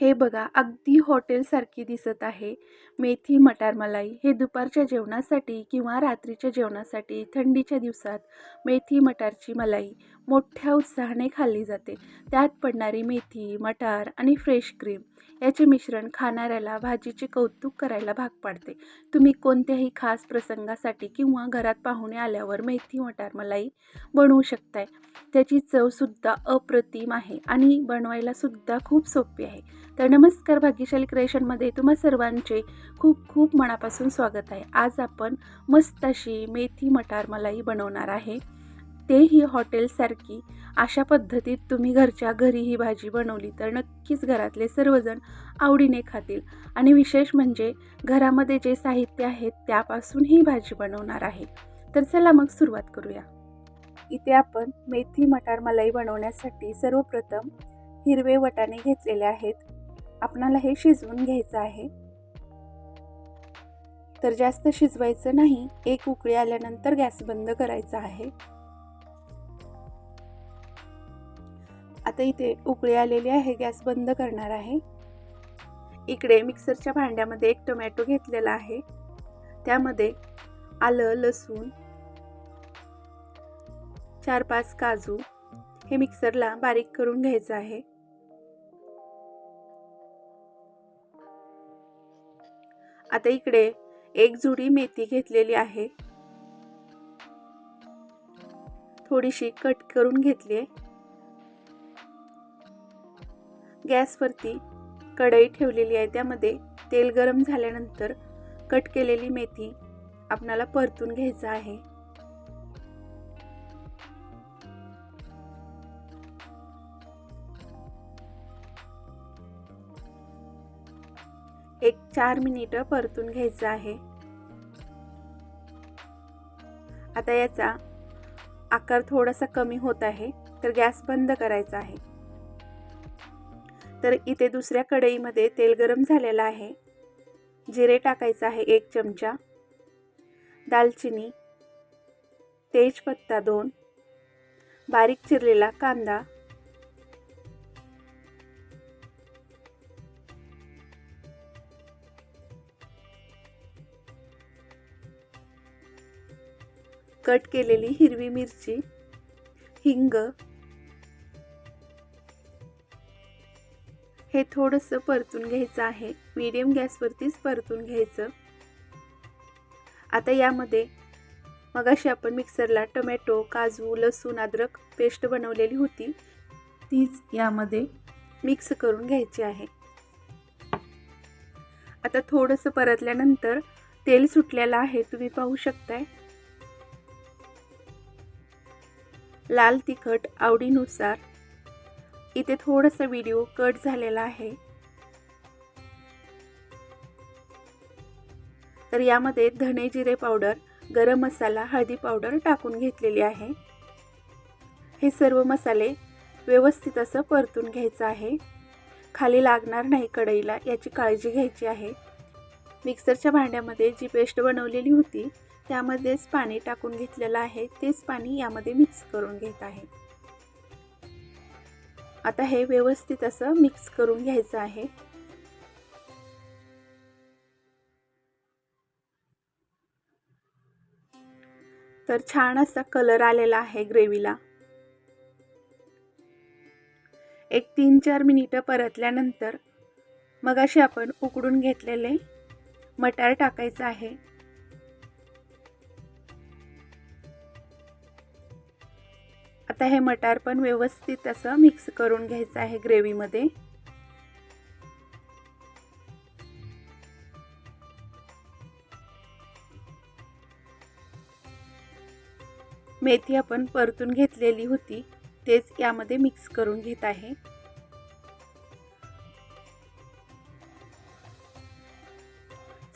हे बघा अगदी हॉटेलसारखी दिसत आहे. मेथी मटार मलाई हे दुपारच्या जेवणासाठी किंवा रात्रीच्या जेवणासाठी थंडीच्या दिवसात मेथी मटारची मलाई मोठ्या उत्साहाने खाल्ली जाते. त्यात पडणारी मेथी मटार आणि फ्रेश क्रीम याचे मिश्रण खाणाऱ्याला भाजीचे कौतुक करायला भाग पाडते. तुम्ही कोणत्याही खास प्रसंगासाठी किंवा घरात पाहुणे आल्यावर मेथी मटार मलाई बनवू शकताय. त्याची चवसुद्धा अप्रतिम आहे आणि बनवायला सुद्धा खूप सोपी आहे. तर नमस्कार भाग्यशाली क्रिएशनमध्ये तुम्हा सर्वांचे खूप खूप मनापासून स्वागत आहे. आज आपण मस्त अशी मेथी मटार मलाई बनवणार आहे. तेही हॉटेलसारखी. अशा पद्धतीत तुम्ही घरच्या घरी ही भाजी बनवली तर नक्कीच घरातले सर्वजण आवडीने खातील. आणि विशेष म्हणजे घरामध्ये जे साहित्य आहेत त्यापासून ही भाजी बनवणार आहे. तर चला मग सुरुवात करूया. इथे आपण मेथी मटार मलाई बनवण्यासाठी सर्वप्रथम हिरवे वटाणे घेतलेले आहेत. आपणाला हे शिजवून घ्यायचं आहे. तर जास्त शिजवायचं नाही एक उकळी आल्यानंतर गॅस बंद करायचा आहे. आता इथे उकळी आलेली आहे गॅस बंद करणार आहे. इकडे मिक्सरच्या भांड्यामध्ये एक टोमॅटो घेतलेला आहे. त्यामध्ये आलं लसूण चार पाच काजू हे मिक्सरला बारीक करून घ्यायचं आहे. आता इकडे एक जुडी मेथी घेतलेली आहे. थोडीशी कट करून घेतली गॅसवरती कढई ठेवलेली आहे. त्यामध्ये तेल गरम झाल्यानंतर कट केलेली मेथी आपणाला परतून घ्यायचं आहे. एक चार मिनिटं परतून घ्यायचं आहे. आता याचा आकार थोडासा कमी होत आहे तर गॅस बंद करायचा आहे. तर इथे दुसऱ्या कढईमध्ये तेल गरम झालेलं आहे. जिरे टाकायचं आहे एक चमचा. दालचिनी तेजपत्ता दोन. बारीक चिरलेला कांदा. कट केलेली हिरवी मिरची हिंग. हे थोडंसं परतून घ्यायचं आहे. मीडियम गॅसवरतीच परतून घ्यायचं. आता यामध्ये मगाशी आपण मिक्सरला टोमॅटो काजू लसूण अद्रक पेस्ट बनवलेली होती. तीच यामध्ये मिक्स करून घ्यायची आहे. आता थोडंसं परतल्यानंतर तेल सुटलेलं आहे. तुम्ही पाहू शकताय. लाल तिखट आवडीनुसार. इथे थोडासा व्हिडिओ कट झालेला आहे. तर यामध्ये धणे जिरे पावडर गरम मसाला हळदी पावडर टाकून घेतलेली आहे. हे सर्व मसाले व्यवस्थित असं परतून घ्यायचं आहे. खाली लागणार नाही कढईला याची काळजी घ्यायची आहे. मिक्सरच्या भांड्यामध्ये जी पेस्ट बनवलेली होती त्यामध्येच पाणी टाकून घेतलेलं आहे. तेच पाणी यामध्ये मिक्स करून घेत आहे. आता हे व्यवस्थित असं मिक्स करून घ्यायचं आहे. तर छान असा कलर आलेला आहे ग्रेव्हीला. एक तीन चार मिनिटं परतल्यानंतर मग आपण उकडून घेतलेले मटार टाकायचं आहे. आता हे मटार पण व्यवस्थित असं मिक्स करून घ्यायचं आहे ग्रेव्हीमध्ये मेथी आपण परतून घेतलेली होती तेच यामध्ये मिक्स करून घेत आहे.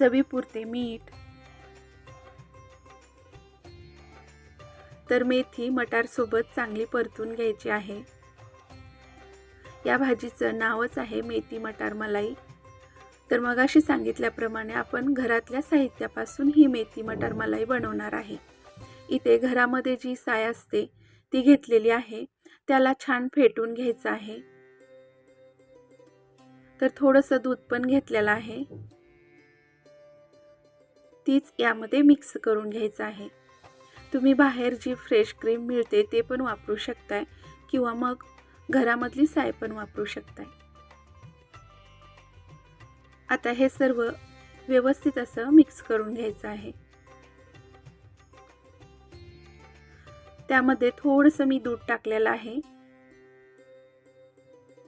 चवीपुरते मीठ तर मेथी मटारसोबत चांगली परतून घ्यायची आहे. या भाजीचं नावच आहे मेथी मटार मलाई. तर मगाशी सांगितल्याप्रमाणे आपण घरातल्या साहित्यापासून ही मेथी मटार मलाई बनवणार आहे. इथे घरामध्ये जी साय असते ती घेतलेली आहे त्याला छान फेटून घ्यायचं आहे. तर थोडंसं दूध पण घेतलेलं आहे. तीच यामध्ये मिक्स करून घ्यायचं आहे. तुम्ही बाहेर जी फ्रेश क्रीम मिळते ते पण वापरू शकताय किंवा मग घरामधली साय पण वापरू शकताय. आता हे सर्व व्यवस्थित असं मिक्स करून घ्यायचं आहे. त्यामध्ये थोडंसं मी दूध टाकलेलं आहे.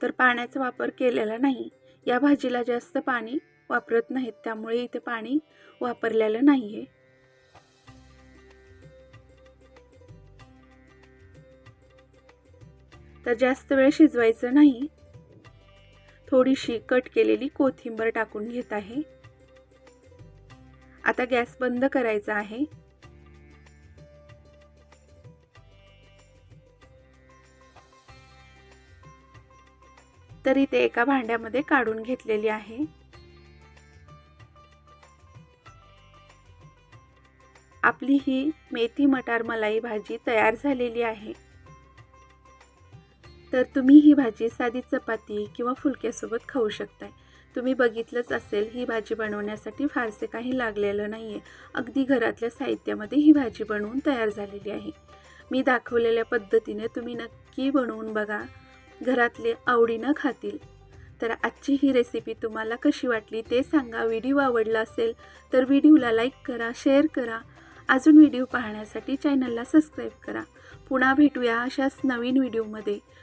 तर पाण्याचा वापर केलेला नाही. या भाजीला जास्त पाणी वापरत नाहीत त्यामुळे इथे पाणी वापरलेलं नाही आहे तर जास्त वेळ शिजवायचं नाही. थोडीशी कट केलेली कोथिंबर टाकून घेत आहे. आता गॅस बंद करायचा आहे. तर इथे एका भांड्यामध्ये काढून घेतलेली आहे. आपली ही मेथी मटार मलाई भाजी तयार झालेली आहे. तर तुम्ही ही भाजी साधी चपाती किंवा फुलक्यासोबत खाऊ शकताय. तुम्ही बघितलंच असेल ही भाजी बनवण्यासाठी फारसे काही लागलेलं नाही आहे अगदी घरातल्या साहित्यामध्ये ही भाजी बनवून तयार झालेली आहे. मी दाखवलेल्या पद्धतीने तुम्ही नक्की बनवून बघा. घरातले आवडीनं खातील. तर आजची ही रेसिपी तुम्हाला कशी वाटली ते सांगा. व्हिडिओ आवडला असेल तर व्हिडिओला लाईक करा शेअर करा. अजून व्हिडिओ पाहण्यासाठी चॅनलला सबस्क्राईब करा. पुन्हा भेटूया अशाच नवीन व्हिडिओमध्ये.